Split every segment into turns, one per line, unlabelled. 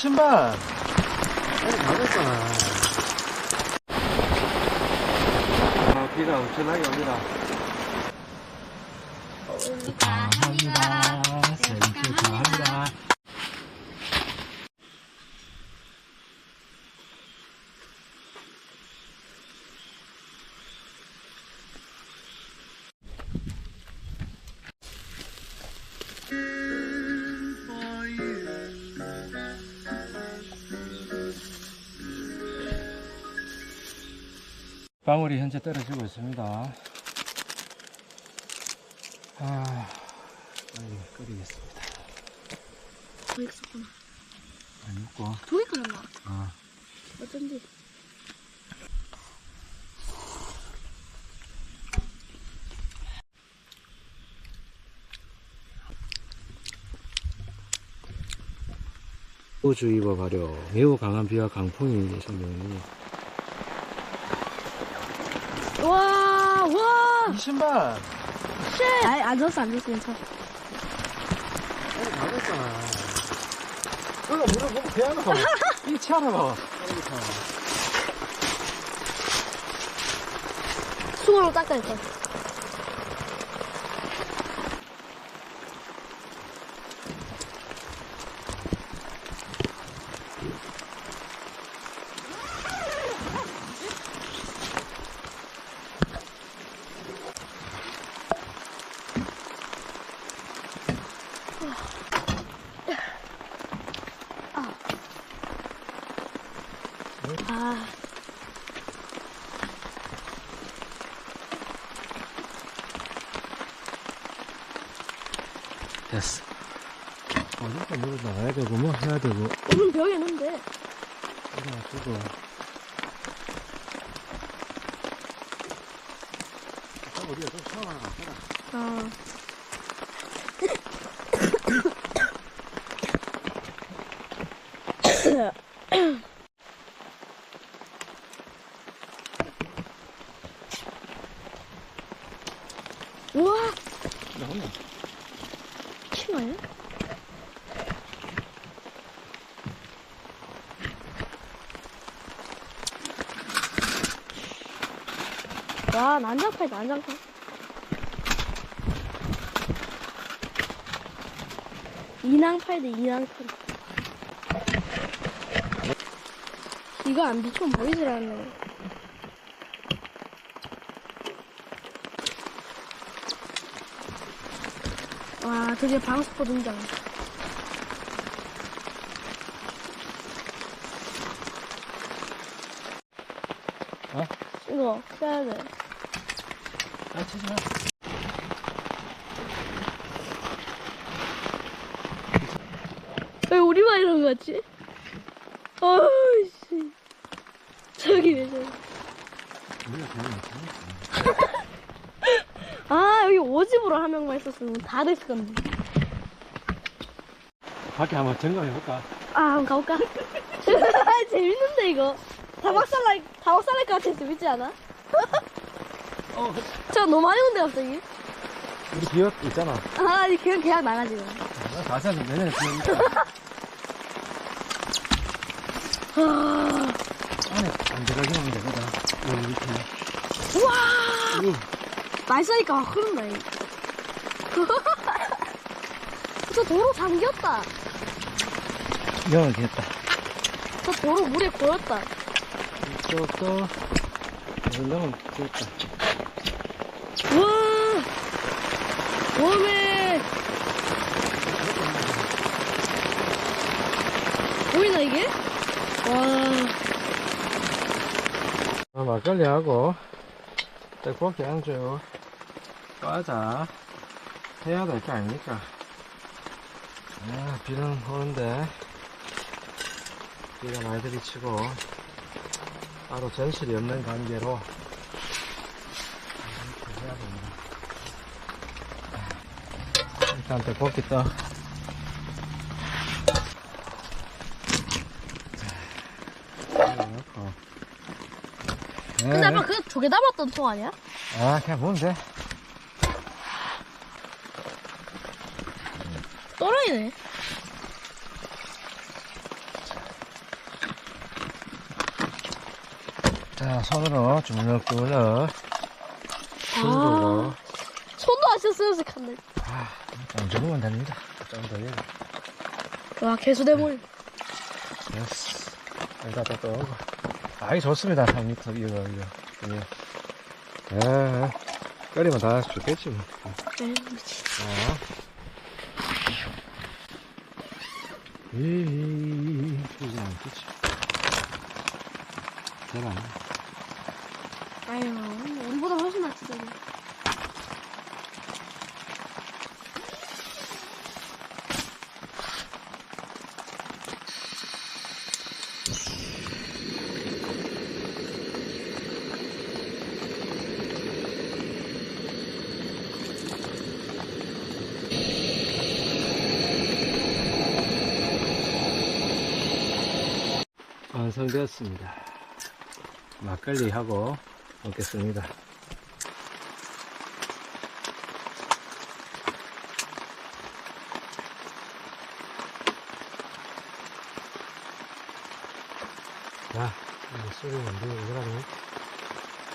신발.
맞았잖아. 아, 비가 엄청나게 옵니다.
감사합니다. 생일 축하합니다. 방울이 현재 떨어지고 있습니다. 아, 빨리 끓이겠습니다.
더 있었구나.
안 먹고.
더 있구나.
아,
어쩐지.
호주의보 발효. 매우 강한 비와 강풍이 예상되니.
와, 와!
이 신발.
쉣! 아이, 안 줬어, 안 줬어, 괜찮아.
맞았잖아.
이거 물을 먹고 대하노. 이 차로.
수건으로 닦아야 돼. 아,
됐어. 어디서 물을 나가야 되고, 뭐 해야 되고.
오늘 벽에 있는데.
그래가지고.
우리가 좀 샤워하나 가라.
어. 우와!
나오네.
침 아니야? 와, 난장판이다, 난장판. 인왕팔도 인왕팔. 이거 안 비추면 보이질 않네. 와, 드디어 방스포 등장.
어?
이거 써야 돼.
아, 치지 마.
왜 우리만 이런 거 같지? 어이씨. 저기 왜 저기.
우리가 그냥
아, 여기 오집으로 한 명만 있었으면 다 됐을 건데.
밖에 한번 점검해볼까?
아, 한번 가볼까? 재밌는데, 이거. 다박살날, 다박살날 것 같아. 재밌지 않아?
어,
저 너무 많이 온대, 갑자기.
우리 기억 있잖아.
아, 이 그냥, 그냥 나가, 지금.
나 가서 내년에 지금
아,
안에 안 들어가게 하면 되거든. 여기 이렇게.
우와!
이거
많이 싸니까 막 흐른다, 이. 저 도로 잠겼다.
영을 했다.
저 도로 물에 고였다.
이쪽도 영을 됐다.
우와! 웜에! 보이나, 이게? 와.
아, 막걸리하고 떡볶이 안주 과자 해야 될거 아닙니까? 아, 비는 오는데 비가 많이 들이치고 따로 전실이 없는 관계로 이렇게 해야 됩니다. 일단 떡볶이 떡 자, 넣고
근데 아까 그 조개 담았던 통 아니야?
아, 그냥 보면 돼.
또라이네.
자, 손으로 주물럭주물럭. 아,
손도 아셨어요, 칸데 아,
좀 적으면 됩니다. 좀더 해.
와, 개수대물.
네. 예스. 여기다 또 떠오고. 아이, 좋습니다. 3미터 이거, 이거. 예. 예. 끓이면 다 죽겠지, 뭐.
네, 미치.
어. 이, 이게 않겠지. 대박.
아유, 우리보다 훨씬 낫지, 저기.
완성되었습니다. 막걸리 하고 먹겠습니다. 야, 이거 술은 뭔데, 이거라고?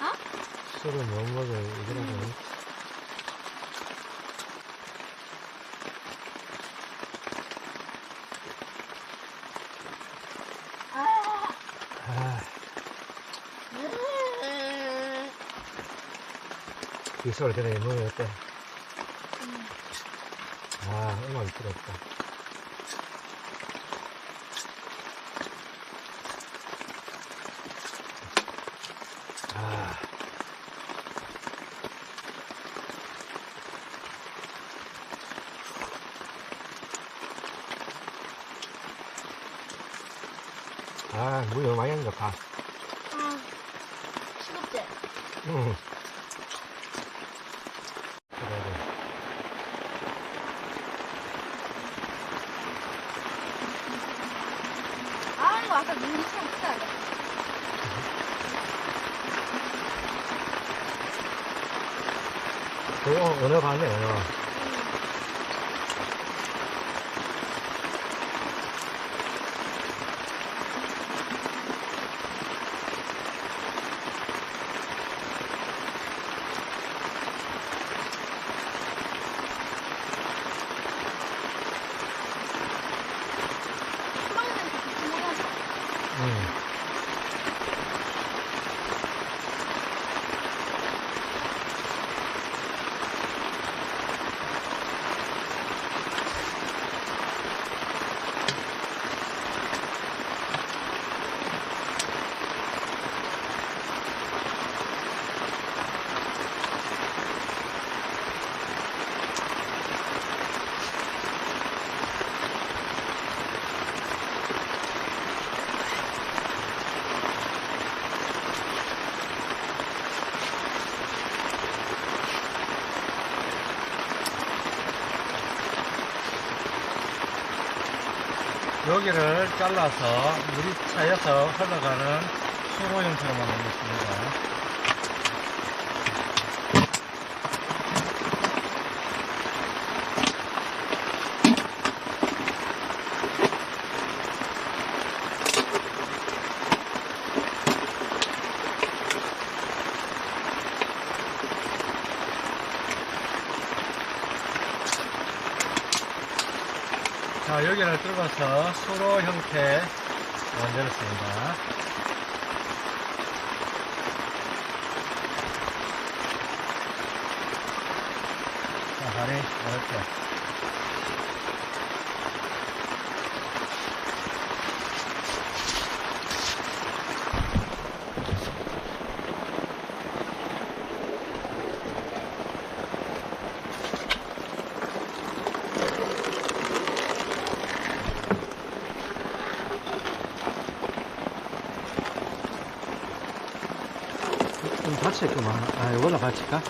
어?
술은 못 먹어, 이거라고? 아, 이 소리 전에 뭐였대 아, 음악이 필요 없다. 아. 아, 물 너무 많이 한다, 다.
아, 시급제.
응. 그래, 그래.
아, 이거 아까 눈이 참 크다.
그거 언어 가네, 언어. 여기를 잘라서 물이 차여서 흘러가는 수로 형태로 만들겠습니다. 자, 여기를 뚫어서 수로 형태 만들었습니다. 자, 다리 이렇게. 좀 다쳤구만. 아, 이걸로 같이까?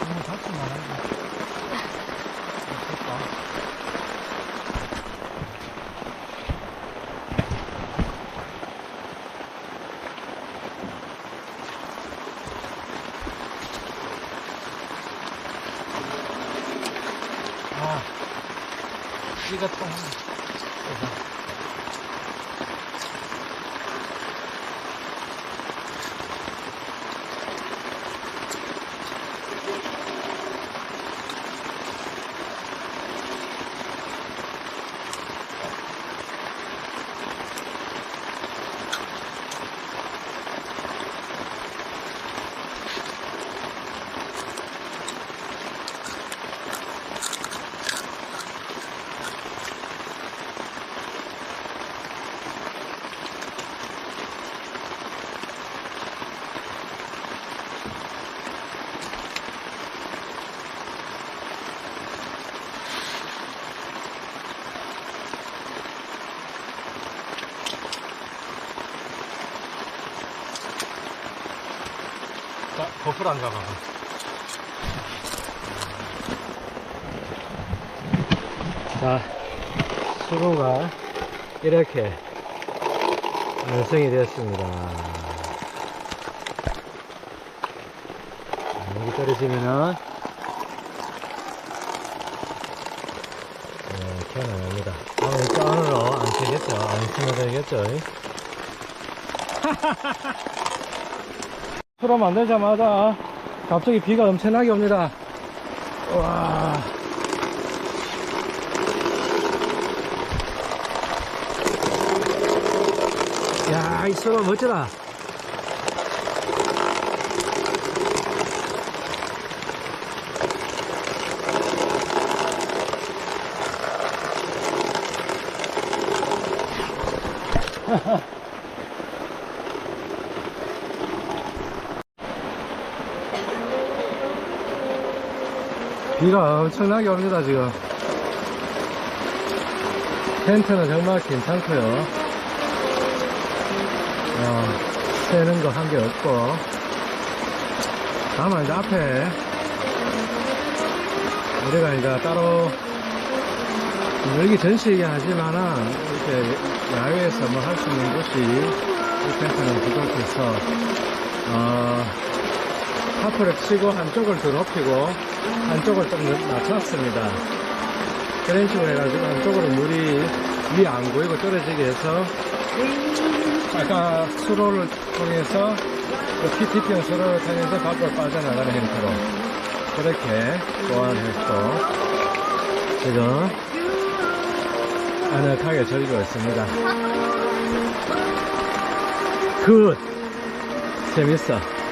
너무 다치 말아야 이거 통. 거풀 안 가봐. 자, 수로가 이렇게 완성이 되었습니다. 자, 여기 떨어지면은 이렇게 나옵니다. 아, 이저 안으로 안 되겠죠? 안 스며들겠죠? 수로 만들자마자 갑자기 비가 엄청나게 옵니다. 와. 야, 이 수로 멋지다. 비가 엄청나게 옵니다, 지금. 텐트는 정말 괜찮고요. 어, 새는 거 한 개 없고. 다만 이제 앞에 우리가 이제 따로 여기 전시이긴 하지만은 이렇게 야외에서 뭐 할 수 있는 곳이 이 텐트는 부족해서 어, 하프를 치고 한쪽을 더 높이고 한쪽을 좀 낮췄습니다. 그런 식으로 해가지고 한쪽으로 물이 위에 안 고이고 떨어지게 해서 아까 수로를 통해서 그 PTP형 수로를 통해서 밖으로 빠져나가는 형태로 그렇게 보완했고 지금 아늑하게 즐기고 있습니다. 굿! 재밌어.